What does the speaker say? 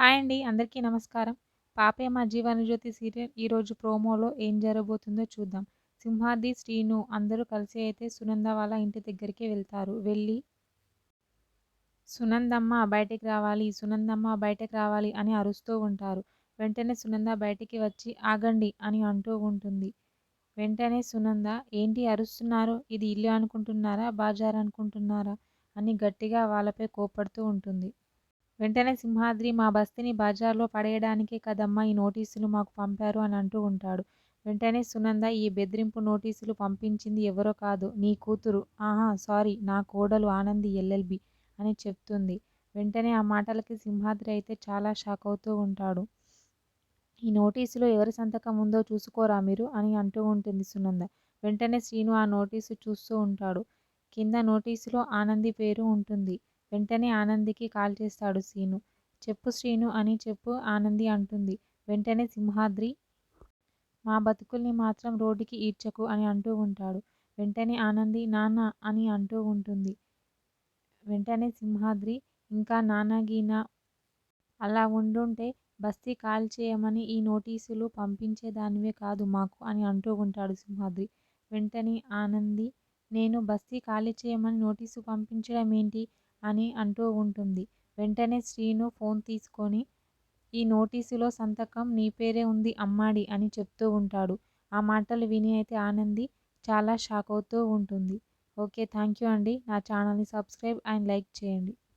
Hi అండి. అందరికీ నమస్కారం. 'పాపే మా జీవనజ్యోతి' సీరియల్ ఈరోజు ప్రోమోలో ఏం జరగబోతుందో చూద్దాం. సింహాది శ్రీను అందరూ కలిసి అయితే సునంద వాళ్ళ ఇంటి దగ్గరికి వెళ్తారు. వెళ్ళి సునందమ్మ బయటికి రావాలి, సునందమ్మ బయటకు రావాలి అని అరుస్తూ ఉంటారు. వెంటనే సునంద బయటికి వచ్చి ఆగండి అని అంటూ ఉంటుంది. వెంటనే సునంద ఏంటి అరుస్తున్నారు? ఇది ఇల్లు అనుకుంటున్నారా? బాజారు అనుకుంటున్నారా? అని గట్టిగా వాళ్ళపై కోప్పడుతూ ఉంటుంది. వెంటనే సింహాద్రి మా బస్తీని బజార్లో పడేయడానికే కదమ్మా ఈ నోటీసులు మాకు పంపారు అని అంటూ ఉంటాడు. వెంటనే సునంద ఈ బెదిరింపు నోటీసులు పంపించింది ఎవరో కాదు నీ కూతురు ఆహా సారీ నా కోడలు ఆనంది ఎల్ఎల్బి అని చెప్తుంది. వెంటనే ఆ మాటలకి సింహాద్రి అయితే చాలా షాక్ అవుతూ ఉంటాడు. ఈ నోటీసులో ఎవరి సంతకం ఉందో చూసుకోరా మీరు అని అంటూ ఉంటుంది సునంద. వెంటనే శ్రీను ఆ నోటీసు చూస్తూ ఉంటాడు. కింద నోటీసులో ఆనంది పేరు ఉంటుంది. వెంటనే ఆనందికి కాల్ చేస్తాడు శ్రీను. చెప్పు శ్రీను అని చెప్పు ఆనంది అంటుంది. వెంటనే సింహాద్రి మా బతుకుల్ని మాత్రం రోడ్డుకి ఈడ్చకు అని అంటూ ఉంటాడు. వెంటనే ఆనంది నాన్న అని అంటూ ఉంటుంది. వెంటనే సింహాద్రి ఇంకా నాన్న అలా ఉండుంటే బస్తీ కాల్చేయమని ఈ నోటీసులు పంపించేదానివే కాదు మాకు అని అంటూ ఉంటాడు సింహాద్రి. వెంటనే ఆనంది నేను బస్తీ ఖాళీ చేయమని నోటీసు పంపించడం ఏంటి? అని అంటూ ఉంటుంది. వెంటనే శ్రీను ఫోన్ తీసుకొని ఈ నోటీసులో సంతకం నీ పేరే ఉంది అమ్మాడి అని చెప్తూ ఉంటాడు. ఆ మాటలు విని అయితే ఆనంది చాలా షాక్ అవుతూ ఉంటుంది. ఓకే థ్యాంక్ యూ అండి. నా ఛానల్ని సబ్స్క్రైబ్ అండ్ లైక్ చేయండి.